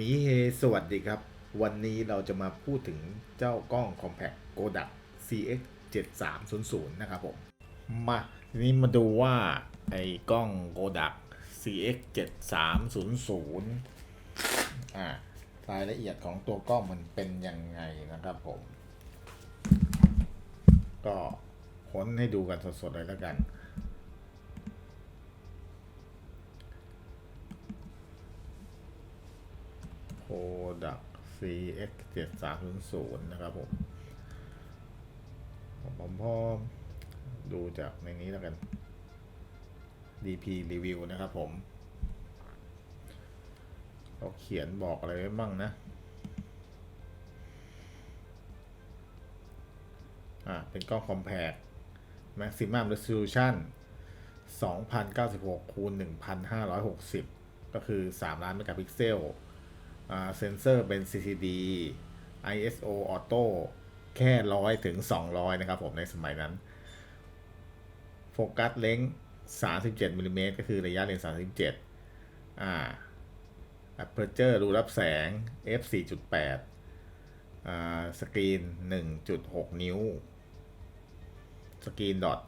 มีเฮสวัสดีครับ วันนี้เราจะมาพูดถึงเจ้ากล้อง Compact Kodak CX 7300นะครับผม มาทีนี้มาดูว่า ไอ้กล้อง Kodak CX 7300อ่ารายละเอียดของตัวกล้องมันเป็นยังไงนะครับผม ก็ค้นให้ดูกันสดๆเลยแล้วกัน Kodak CX 7300นะครับผมผมพอดูจากในนี้แล้วกัน DP review นะครับผมเขาเขียนบอกอะไรไว้บ้างนะ อ่า เป็นกล้อง compact maximum resolution 2096คูณ1560 ก็คือ 3 ล้านเมกะพิกเซล เซนเซอร์เป็น CCD ISO Auto แค่ร้อยถึง 200 นะครับผมในสมัยนั้น โฟกัสเลนส์37มิลลิเมตรก็คือระยะเลนส์37อ่า Aperture รูรับแสง f 4.8อ่าสกรีน 1.6 นิ้ว สกรีนดอท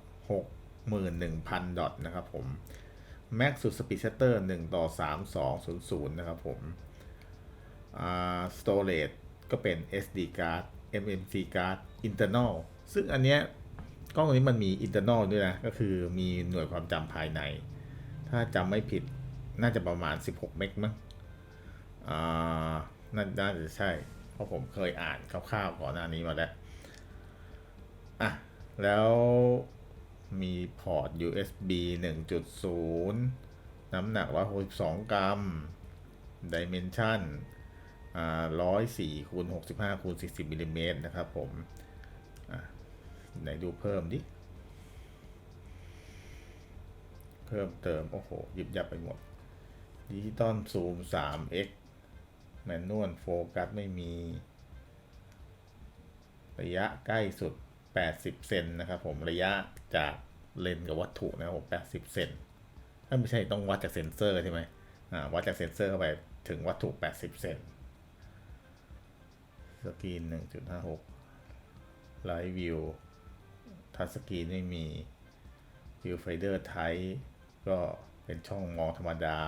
61,000 ดอทนะครับผม Max สุด Speed Shutter 1ต่อ 3200 นะครับผม storage ก็เป็น SD card MMC card internal ซึ่งอันเนี้ยกล้องตัวนี้มันมี internal ด้วยนะ ก็คือมีหน่วยความจำภายใน ถ้าจำไม่ผิดน่าจะประมาณ 16 เมกมั้งอ่านาน่าจะใช่ เพราะผมเคยอ่านคร่าวๆก่อนหน้านี้มาแล้ว อะ แล้วมีพอร์ต USB 1.0 น้ำหนัก 162 กรัม Dimension อ่า ร้อยสี่คูณหกสิบห้าคูณสี่สิบมิลลิเมตรนะครับผมไหนดูเพิ่มดิ เพิ่มเติม โอ้โห ยิบยับไปหมดดิจิตอลซูม 3x แมนนวลโฟกัสไม่มี ระยะใกล้สุด 80 เซนนะครับผมระยะจากเลนกับวัตถุนะครับผม80 เซนถ้าไม่ใช่ต้องวัดจากเซนเซอร์ใช่ไหมอ่าวัดจากเซนเซอร์เข้าไปถึงวัตถุ 80 เซน สกรีน 1.56ไลท์วิวทัชสกรีนไม่มีวิวไฟเดอร์ไทก็เป็นช่องมองธรรมดา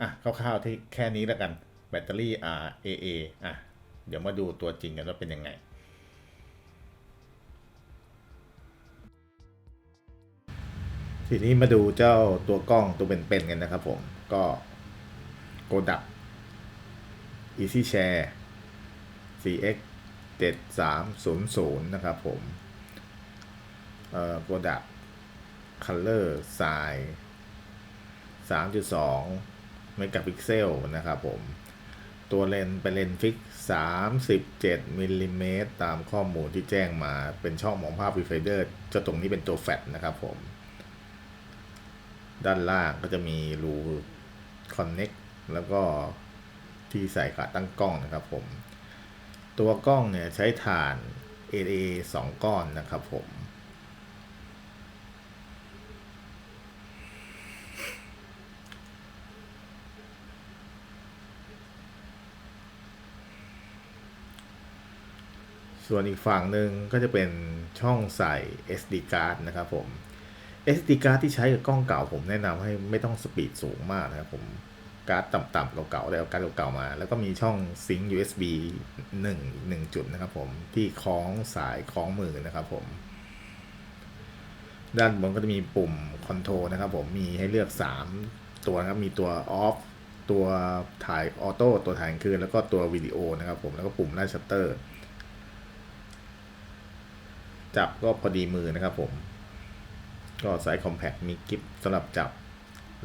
อะ คร่าวๆที่แค่นี้แล้วกัน แบตเตอรี่ RAA อะ เดี๋ยวมาดูตัวจริงกันว่าเป็นยังไง ทีนี้มาดูเจ้าตัวกล้องตัวเป็นๆกันนะครับผม ก็โกดัก Easy Share CX 7300 นะครับผมเอ่อ Kodak Color Size 3.2เมกะพิกเซลนะครับผม ตัวเลนส์เป็นเลนส์ฟิก 37มิลลิเมตรตามข้อมูลที่แจ้งมาเป็นช่องมองภาพวิไฟเดอร์เจ้าตรงนี้เป็นตัวแฟลชนะครับผม ด้านล่างก็จะมีรู Connect แล้วก็ที่ใส่ขาตั้งกล้องนะครับผม ตัวกล้องเนี่ยใช้ฐาน AA 2ก้อนนะครับผม ส่วนอีกฝั่งหนึ่งก็จะเป็นช่องใส่ SD card นะครับผม SD card ที่ใช้กับกล้องเก่าผมแนะนำให้ไม่ต้องสปีดสูงมากนะครับผม การ์ดต่ำๆเก่าๆแล้วการ์ดเก่าๆมา แล้วก็มีช่องซิงค์ USB 1อีกหนึ่งจุดนะครับผม ที่คล้องสายคล้องมือนะครับผม ด้านบนก็จะมีปุ่มคอนโทรลนะครับผม มีให้เลือก 3 ตัวนะครับ มีตัวออฟตัวถ่ายออโต้ตัวถ่ายกลางคืน แล้วก็ตัววิดีโอนะครับผม แล้วก็ปุ่มไล่ชัตเตอร์ จับก็พอดีมือนะครับผม ก็ไซส์คอมแพคมีกิฟสำหรับจับ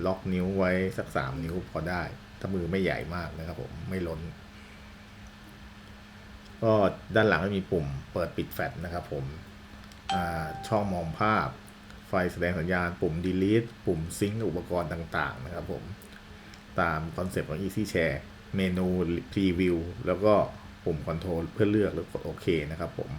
ล็อกนิ้วไว้สักสามนิ้วพอได้ ถ้ามือไม่ใหญ่มากนะครับผมไม่ล้น ก็ด้านหลังก็มีปุ่มเปิดปิดแฟลชนะครับผมช่องมองภาพ ไฟแสดงสัญญาณ ปุ่ม delete ปุ่มซิงค์อุปกรณ์ต่างๆ นะครับผม ตามคอนเซปต์ของ Easy Share เมนู Preview แล้วก็ปุ่มคอนโทรลเพื่อเลือกหรือกดโอเคนะครับผม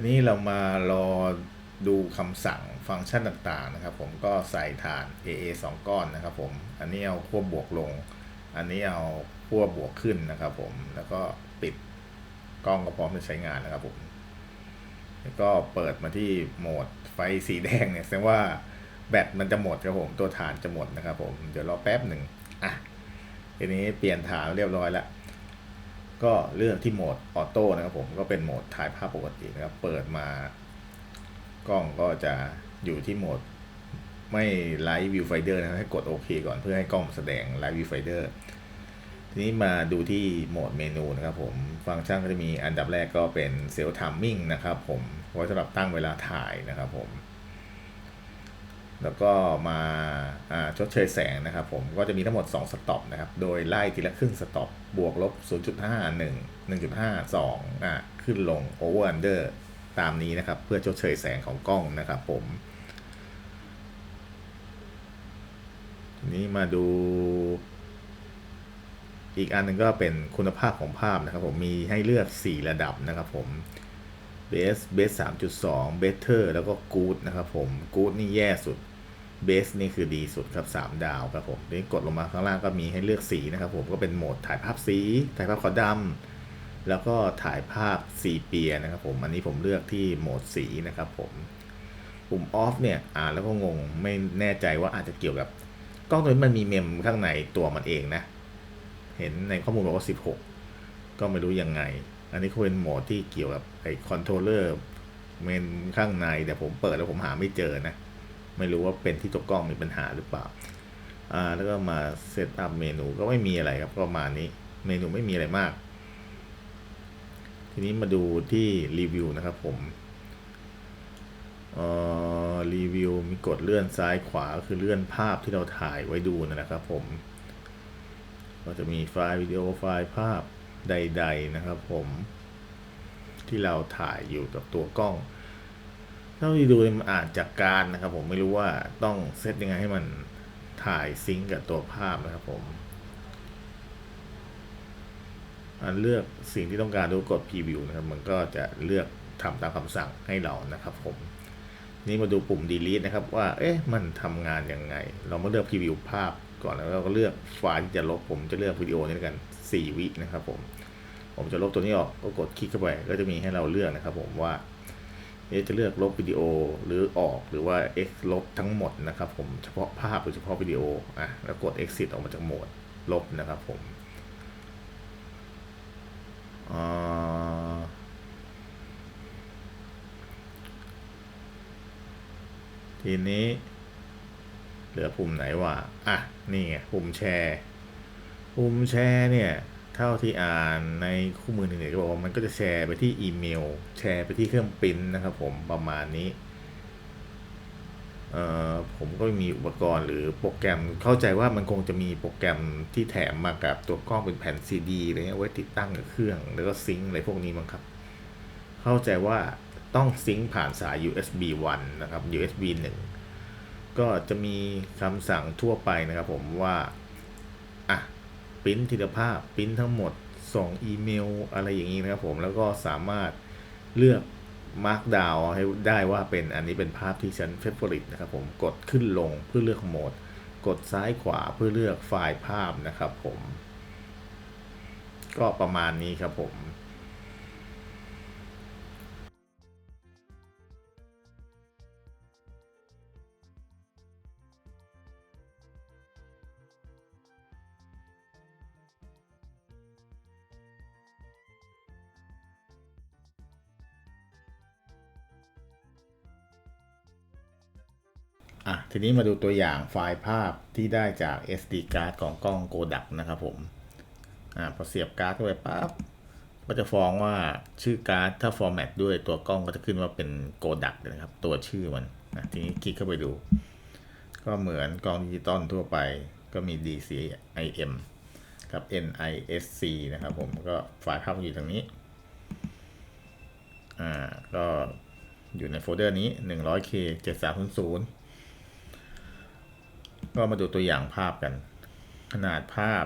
ทีนี้เรามารอดูคำสั่งฟังก์ชันต่างๆนะครับ ผมก็ใส่ฐาน AA 2 ก้อนนะครับ ผม อันนี้เอาขั้วบวกลง อันนี้เอาขั้วบวกขึ้นนะครับ ผม แล้วก็ปิดกล้องก็พร้อมจะใช้งานนะครับ ผม แล้วก็เปิดมาที่โหมดไฟสีแดงเนี่ยแสดงว่าแบตมันจะหมดครับผม ตัวฐานจะหมดนะครับ ผม เดี๋ยวรอแป๊บหนึ่งอะทีนี้เปลี่ยนฐานเรียบร้อยแล้ว ก็เลือกที่โหมดออโต้นะครับผมก็เป็นโหมดถ่ายภาพปกตินะครับ เปิดมากล้องก็จะอยู่ที่โหมดไม่ไลท์วิวไฟเดอร์นะให้กดโอเคก่อนเพื่อให้กล้องแสดงไลท์วิวไฟเดอร์ทีนี้มาดูที่โหมดเมนูนะครับผมฟังก์ชันก็จะมีอันดับแรกก็เป็นเซลล์ทัมมิ่งนะครับผมไว้สำหรับตั้งเวลาถ่ายนะครับผม แล้วก็มาชดเชยแสงนะครับผมก็จะมีทั้งหมด 2 สต็อปนะครับ โดยไล่ทีละครึ่งสต็อปบวกลบ 0.5 1 1.5 2อะขึ้นลง over under ตามนี้นะครับ เพื่อชดเชยแสงของกล้องนะครับผมนี้มาดู อีกอันหนึงก็เป็นคุณภาพของภาพนะครับผมมีให้เลือก 4 ระดับนะครับผม base base 3.2 better แล้วก็ good นะครับผม good นี่แย่สุด base นี่คือดีสุดครับ 3 ดาวครับผมนี่กดลงมาข้างล่างก็มีให้เลือกสีนะครับผมก็เป็นโหมดถ่ายภาพสี ถ่ายภาพขาวดำแล้วก็ถ่ายภาพสีเปียนะครับผม อันนี้ผมเลือกที่โหมดสีนะครับผม ปุ่ม off เนี่ยอ่านแล้วก็งงไม่แน่ใจว่าอาจจะเกี่ยวกับกล้องตัวนี้มันมีเมมข้างในตัวมันเองนะ เห็นในข้อมูลบอกว่า 16 ก็ไม่รู้ยังไง อันนี้ก็เป็นโหมดที่เกี่ยวกับไอ้คอนโทรลเลอร์เมนข้างในแต่ผมเปิดแล้วผมหาไม่เจอนะ ไม่รู้ว่าเป็นที่ตัวกล้องมีปัญหาหรือเปล่าอ่าแล้วก็มาเซตอัพเมนูก็ไม่มีอะไรครับประมาณนี้เมนูไม่มีอะไรมาก ทีนี้มาดูที่รีวิวนะครับผมเอ่อรีวิวมีกดเลื่อนซ้ายขวาคือเลื่อนภาพที่เราถ่ายไว้ดูนะครับผมก็จะมีไฟล์วิดีโอไฟล์ภาพใด ๆ นะครับผมที่เราถ่ายอยู่กับตัวกล้อง เท่าที่ดูมันอาจจากการนะครับ ผมไม่รู้ว่าต้องเซตยังไงให้มันถ่ายซิงกับตัวภาพนะครับผม อันเลือกสิ่งที่ต้องการดูกด preview นะครับ มันก็จะเลือกทำตามคำสั่งให้เรานะครับ ผม นี่มาดูปุ่ม delete นะครับ ว่า เอ๊ะ มันทำงานยังไง เรามาเลือก preview ภาพก่อนแล้วเราก็เลือกไฟล์ที่จะลบผมจะเลือกวิดีโอนี้กัน 4 วินะครับ ผม ผมจะลบตัวนี้ออกก็กดคลิกเข้าไป ก็จะมีให้เราเลือกนะครับ ผมว่า จะเลือกลบวิดีโอหรือออกหรือว่า X ลบทั้งหมดนะครับผมเฉพาะภาพหรือเฉพาะวิดีโออะแล้วกด exit ออกมาจากโหมดลบนะครับผมทีนี้ เหลือปุ่มไหนวะอะ นี่ไงปุ่มแชร์ปุ่มแชร์เนี่ย เท่าที่อ่านในคู่มือหนึ่งเนี่ยก็บอกว่ามันก็จะแชร์ไปที่อีเมล แชร์ไปที่เครื่องปริ้นนะครับผมประมาณนี้เอ่อผมก็มีอุปกรณ์หรือโปรแกรมเข้าใจว่ามันคงจะมีโปรแกรมที่แถมมากับตัวกล้องเป็นแผ่นซีดีอะไรเงี้ยไว้ติดตั้งกับเครื่อง แล้วก็ซิงค์อะไรพวกนี้มั้งครับ เข้าใจว่าต้องซิงค์ผ่านสาย USB 1 นะครับ USB 1 ก็จะมีคำสั่งทั่วไปนะครับผมว่า ปริ้นทีละภาพปริ้นทั้งหมด ส่งอีเมลอะไรอย่างนี้นะครับผมแล้วก็สามารถเลือกมาร์กดาวให้ได้ว่าเป็นอันนี้เป็นภาพที่ฉันเฟเวอริตนะครับผมกดขึ้นลงเพื่อเลือกโหมด กดซ้ายขวาเพื่อเลือกไฟล์ภาพนะครับผม ก็ประมาณนี้ครับผม ทีนี้มาดูตัวอย่างไฟล์ภาพที่ได้จาก SD card ของกล้อง Kodak นะครับผมอ่าพอเสียบการ์ดเข้าไปปั๊บก็จะฟ้องว่าชื่อการ์ดถ้าฟอร์แมตด้วยตัวกล้องก็จะขึ้นว่าเป็น Kodak นะครับ ตัวชื่อมันนะทีนี้คลิกเข้าไปดู ก็เหมือนกล้องดิจิตอลทั่วไปก็มี DCIM กับ NISC นะครับผมก็ไฟล์ภาพอยู่ทางนี้อ่าก็อยู่ในโฟลเดอร์นี้ 100K 7300 ก็มาดูตัวอย่างภาพกัน ขนาดภาพ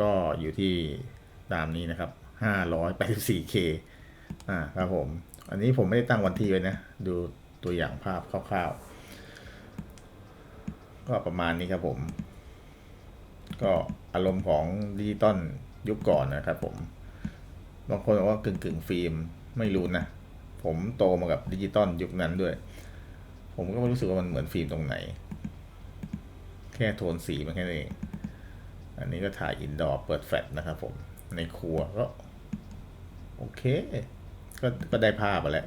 ก็อยู่ที่ตามนี้นะครับ 584K อ่าครับผม อันนี้ผมไม่ได้ตั้งวันที่ไว้นะ ดูตัวอย่างภาพคร่าวๆ ก็ประมาณนี้ครับผม ก็อารมณ์ของดิจิตอลยุคก่อนนะครับผม บางคนบอกว่ากึ่งกึ่งฟิล์มไม่รู้นะ ผมโตมากับดิจิตอลยุคนั้นด้วย ผมก็ไม่รู้สึกว่ามันเหมือนฟิล์มตรงไหน ค่โทนสีมันแค่นั้นเอง อันนี้ก็ถ่ายอินดอร์เปิดแฟลชนะครับผม ในครัวก็ โอเค ก็ก็ได้ภาพไปแล้ว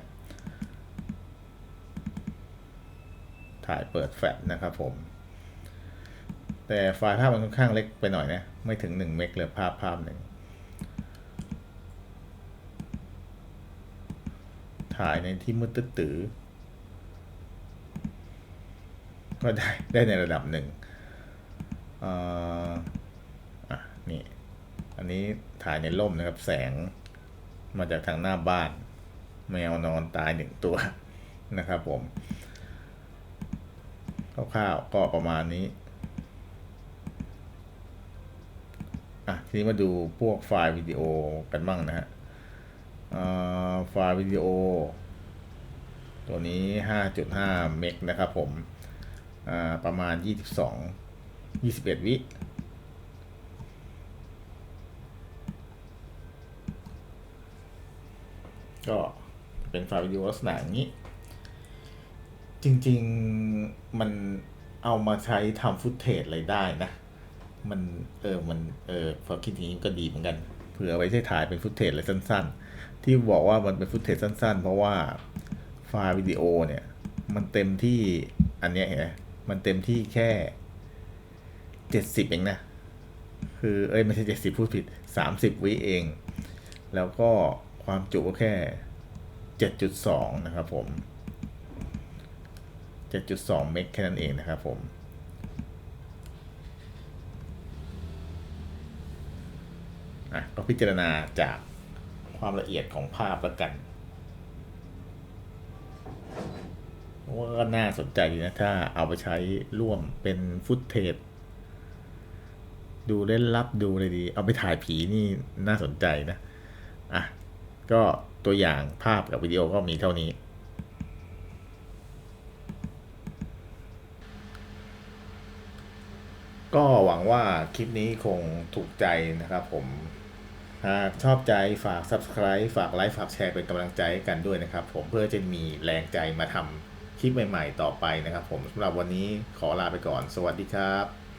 ถ่ายเปิดแฟลชนะครับผม แต่ไฟล์ภาพมันค่อนข้างเล็กไปหน่อยนะ ไม่ถึง 1 เมกเลยภาพภาพหนึ่งถ่ายในที่มืดตื้อก็ได้ได้ในระดับหนึ่ง อะนี่อันนี้ถ่ายในร่มนะครับ แสงมาจากทางหน้าบ้าน แมวนอนตายหนึ่งตัวนะครับผมคร่าวๆก็ประมาณนี้อะทีนี้มาดูพวกไฟล์วิดีโอกันบ้างนะฮะไฟล์วิดีโอ ตัวนี้ 5.5 เมกนะครับผมประมาณ 22 21วิก็เป็นไฟล์วิดีโอลักษณะอย่างนี้ จริงๆมันเอามาใช้ทำฟุตเทจอะไรได้นะ มันเออมันเออพอคิดอย่างนี้ก็ดีเหมือนกันเผื่อไว้ใช้ถ่ายเป็นฟุตเทจอะไรสั้น ๆ ที่บอกว่ามันเป็นฟุตเทจสั้น ๆ เพราะว่าไฟล์วิดีโอเนี่ย มันเต็มที่อันเนี้ยเห็นไหมมันเต็มที่แค่ เจ็ดสิบเองนะ คือเอ้ยไม่ใช่เจ็ดสิบพูดผิดสามสิบวิเอง แล้วก็ความจุก็แค่เจ็ดจุดสองนะครับผมเจ็ดจุดสองเมกแค่นั้นเองนะครับผมอะก็พิจารณาจากความละเอียดของภาพแล้วกันว่าก็น่าสนใจนะ ถ้าเอาไปใช้ร่วมเป็นฟุตเทจ ดูเล่นลับดูเลยดี เอาไปถ่ายผีนี่น่าสนใจนะ อะ ก็ตัวอย่างภาพกับวิดีโอก็มีเท่านี้ ก็หวังว่าคลิปนี้คงถูกใจนะครับผมหากชอบใจฝาก subscribe ฝากไลค์ฝากแชร์เป็นกำลังใจให้กันด้วยนะครับผมเพื่อจะมีแรงใจมาทำคลิปใหม่ ๆ ต่อไปนะครับผมสำหรับวันนี้ขอลาไปก่อน สวัสดีครับ